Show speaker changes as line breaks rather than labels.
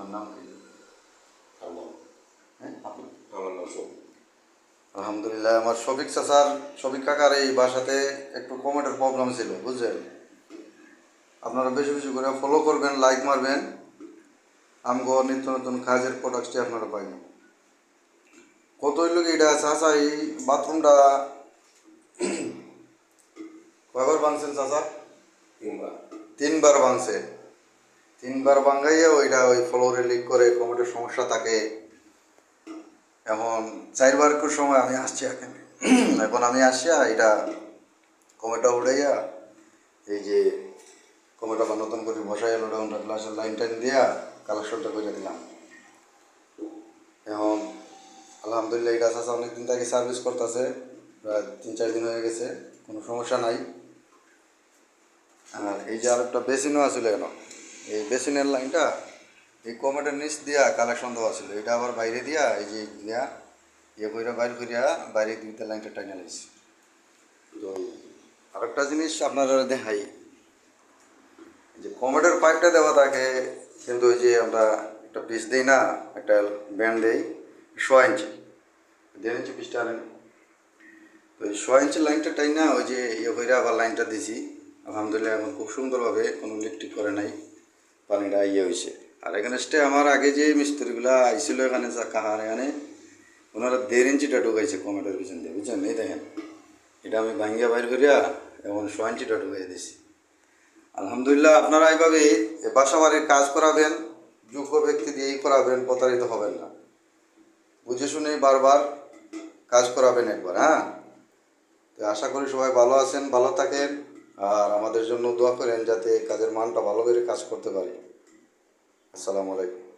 আপনার নাম কি হ্যাঁ
আমার নাম শোক
আলহামদুলিল্লাহ আমার শফিক চাচার শফিক কাকার এই বাসাতে একটু কমেন্টের প্রবলেম ছিল বুঝলেন আপনারা বেশি বেশি করে ফলো করবেন লাইক মারবেন। আমগো নিত্য নতুন কাজের প্রোডাক্টটি আপনারা পাইবেন। কত হইল কি এটা চাচা এই বাথরুমটা কয়বার ভাঙছেন চাচা?
কিংবা
তিনবার ভাঙছে। তিনবার ভাঙাইয়া ওইটা ওই ফ্লোরে লিক করে কমেন্টের সমস্যা থাকে এখন চারবার সময় আমি আসছি এখন। এখন আমি আসিয়া এটা কমেটা উড়াইয়া এই যে কমেটা নতুন করে বসাই এলো ডাউনটা গ্লাসের লাইন টাইন দিয়া কালেকশনটা করে দিলাম। এখন আলহামদুলিল্লাহ এটা চাষা অনেকদিন থেকে সার্ভিস করতেছে, প্রায় তিন চার দিন হয়ে গেছে, কোনো সমস্যা নাই। আর এই যে আর একটা বেসিনও আছিল কেন এই বেসিনের লাইনটা, এই কমেটের নিচ দিয়া কালেকশন দেওয়া ছিল। এটা আবার বাইরে দিয়া, এই যে দিয়া ইয়ে কইরা বাইরে করিয়া বাইরে দুইটা লাইনটা টাইনা লাগছে তো আরেকটা জিনিস আপনারা দেখাই। যে কমেটের পাইপটা দেওয়া থাকে, কিন্তু ওই যে আমরা একটা পিস দিই না, একটা ব্যান্ড দেই সোয়া ইঞ্চি। দেড় ইঞ্চি পিসটা আনেন। তো ওই সোয়া ইঞ্চি লাইনটা টাই না ওই যে ইয়ে করে আবার লাইনটা দিছি। আলহামদুলিল্লাহ, এখন খুব সুন্দরভাবে কোনো ইলেকট্রিক করে নাই। পানিটা ইয়ে হয়েছে আর এখানে স্টে আমার আগে যে মিস্ত্রিগুলা আইছিল এখানে কাহার এখানে ওনারা দেড় ইঞ্চিটা ঢুকাইছে কমেটের পিছন দিয়ে বুঝছেন এই দেখেন এটা আমি ভাঙ্গিয়া বাইর করিয়া এখন সোয়া ইঞ্চিটা ঢুকাই দিছি। আলহামদুলিল্লাহ, আপনারা এইভাবে বাসা বাড়ির কাজ করাবেন, যোগ্য ব্যক্তি দিয়েই করাবেন, প্রতারিত হবেন না। বুঝে শুনে বারবার কাজ করাবেন একবার হ্যাঁ? তো আশা করি সবাই ভালো আছেন, ভালো থাকেন। আর আমাদের জন্য দোয়া করেন যাতে কাজের মানটা ভালো করে কাজ করতে পারি। আসসালামু আলাইকুম।